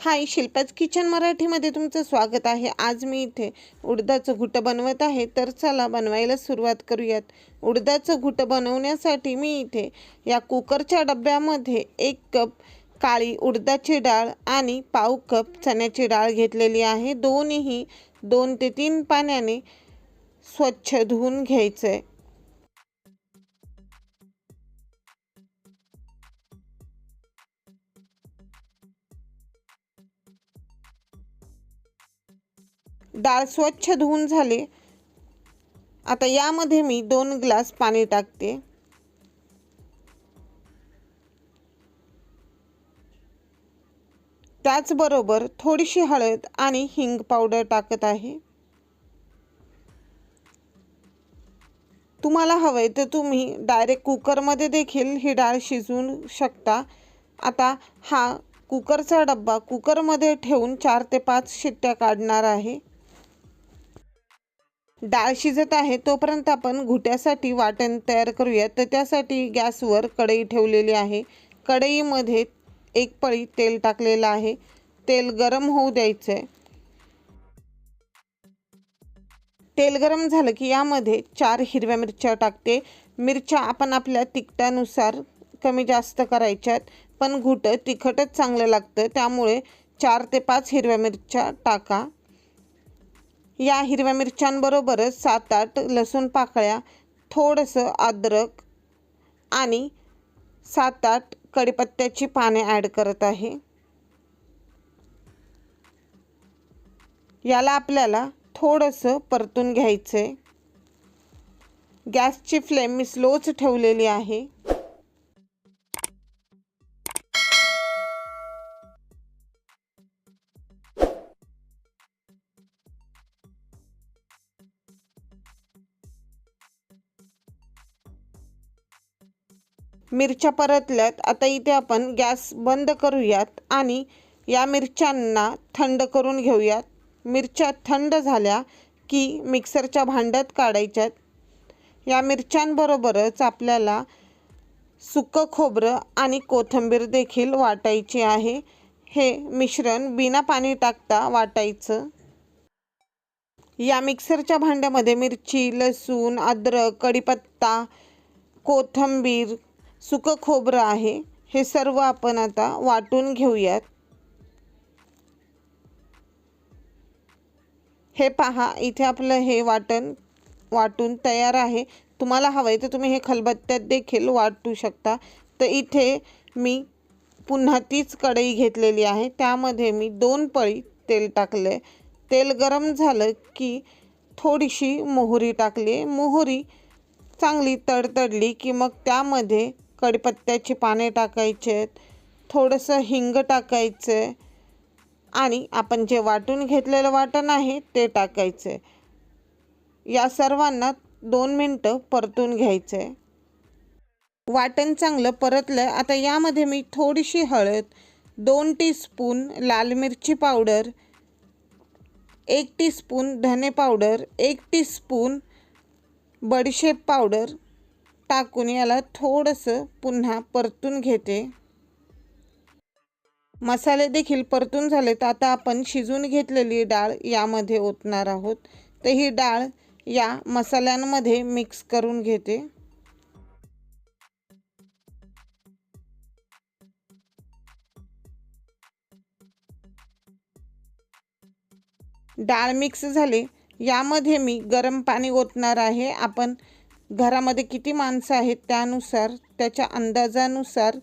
हाय शिल्पाच kitchen मराठीमध्ये तुमचं स्वागत आहे. आज मी इथे उडदाचं घुटं बनवत आहे. तर चला बनवायला सुरुवात करूयात. उडदाचं घुटं बनवण्यासाठी मी इथे या कुकरच्या डब्यामध्ये एक कप काळी उडदाची डाळ आणि पाव कप चण्याची डाळ घेतलेली आहे. दोन्हीही दोन ते तीन पाण्याने स्वच्छ धुवून घ्यायचं आहे डाळ स्वच्छ धुवून झाले. आता यामध्ये मी दोन ग्लास पाणी टाकते. त्याचबरोबर थोडीशी हळद आणि हिंग पावडर टाकत आहे. तुम्हाला हवंय तर तुम्ही डायरेक्ट कुकरमध्ये देखील ही डाळ शिजवू शकता. आता हा कुकरचा डब्बा कुकरमध्ये ठेवून चार ते पाच शिट्ट्या काढणार आहे. डाळ शिजत आहे तोपर्यंत आपण घुट्यासाठी वाटण तयार करूया. तर त्यासाठी गॅसवर कढई ठेवलेली आहे. कढईमध्ये एक पळी तेल टाकलेलं आहे. तेल गरम होऊ द्यायचं आहे तेल गरम झालं की यामध्ये चार हिरव्या मिरच्या टाकते. मिरच्या आपण आपल्या तिखटानुसार कमी जास्त करायच्यात पण घुटं तिखटच चांगलं लागतं. त्यामुळे चार ते पाच हिरव्या मिरच्या टाका. या हिरव्या मिरच्यांबरोबरच सात आठ लसूण पाकळ्या थोडंसं अद्रक आणि सात आठ कडीपत्त्याची पाने ॲड करत आहे. याला आपल्याला थोडंसं परतून घ्यायचं आहे गॅसची फ्लेम मी स्लोच ठेवलेली आहे. मिरच्या परतल्यात आता इथे आपण गॅस बंद करूयात आणि या मिरच्यांना थंड करून घेऊयात. मिरच्या थंड झाल्या की मिक्सरच्या भांड्यात काढायच्यात. या मिरच्यांबरोबरच आपल्याला सुकं खोबरं आणि कोथिंबीर देखील वाटायची आहे. हे मिश्रण बिना पाणी टाकता वाटायचं. या मिक्सरच्या भांड्यामध्ये मिरची लसूण अद्रक कढीपत्ता कोथिंबीर सुकं खोबरं आहे. हे सर्व आपण आता वाटून घेऊयात. हे पहा इथे आपलं हे वाटण वाटून तयार आहे. तुम्हाला हवं आहे तर तुम्ही हे खलबत्त्यात देखील वाटू शकता. तर इथे मी पुन्हा तीच कढई घेतलेली आहे. त्यामध्ये मी दोन पळी तेल टाकले तेल गरम झालं की थोडीशी मोहरी टाकली मोहरी चांगली तडतडली की मग त्यामध्ये कडीपत्त्याची पाने टाकायचे आहेत थोडंसं हिंग टाकायचं आहे आणि आपण जे वाटून घेतलेलं वाटण आहे ते टाकायचे. या सर्वांना दोन मिनटं परतून घ्यायचे. वाटण चांगलं परतलं. आता यामध्ये मी थोडीशी हळद दोन टीस्पून लाल मिरची पावडर एक टीस्पून धने पावडर एक टीस्पून बडीशेप पावडर टाकून याला थोडंसं पुन्हा परतून घेते. मसाले देखील परतून झाले तर आता आपण शिजून घेतलेली डाळ यामध्ये ओतणार आहोत. तर ही डाळ या मसाल्यांमध्ये मिक्स करून घेते. डाळ मिक्स झाले. यामध्ये मी गरम पाणी ओतणार आहे. आपण घरामध्ये किती माणसं आहेत त्यानुसार त्याच्या अंदाजानुसार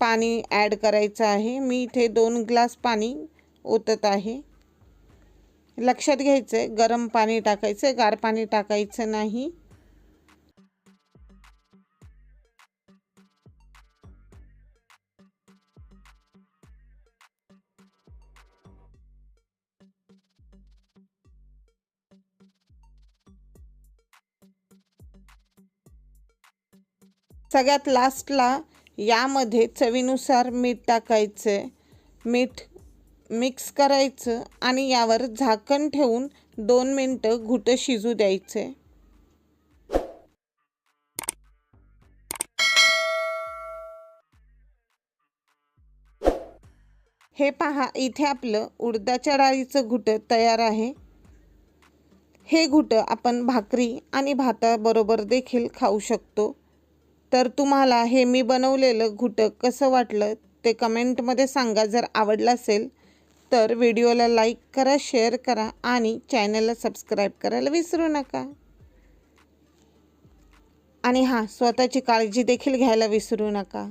पाणी ॲड करायचं आहे. मी इथे दोन ग्लास पाणी ओतत आहे. लक्षात घ्यायचं आहे गरम पाणी टाकायचं आहे गार पाणी टाकायचं नाही. सगळ्यात लास्टला यामध्ये चवीनुसार मीठ टाकायचं. मीठ मिक्स करायचं आणि यावर झाकण ठेवून दोन मिनटं घुटं शिजू द्यायचे. हे पहा इथे आपलं उडदाच्या डाळीचं घुटं तयार आहे. हे घुटं आपण भाकरी आणि भाताबरोबर देखील खाऊ शकतो. तर तुम्हाला हे मी बनवलेलं घुटक कसं वाटलं ते कमेंटमध्ये सांगा. जर आवडलं असेल तर व्हिडिओला लाईक करा शेअर करा आणि चॅनलला सबस्क्राईब करायला विसरू नका. आणि हां स्वतःची काळजी देखील घ्यायला विसरू नका.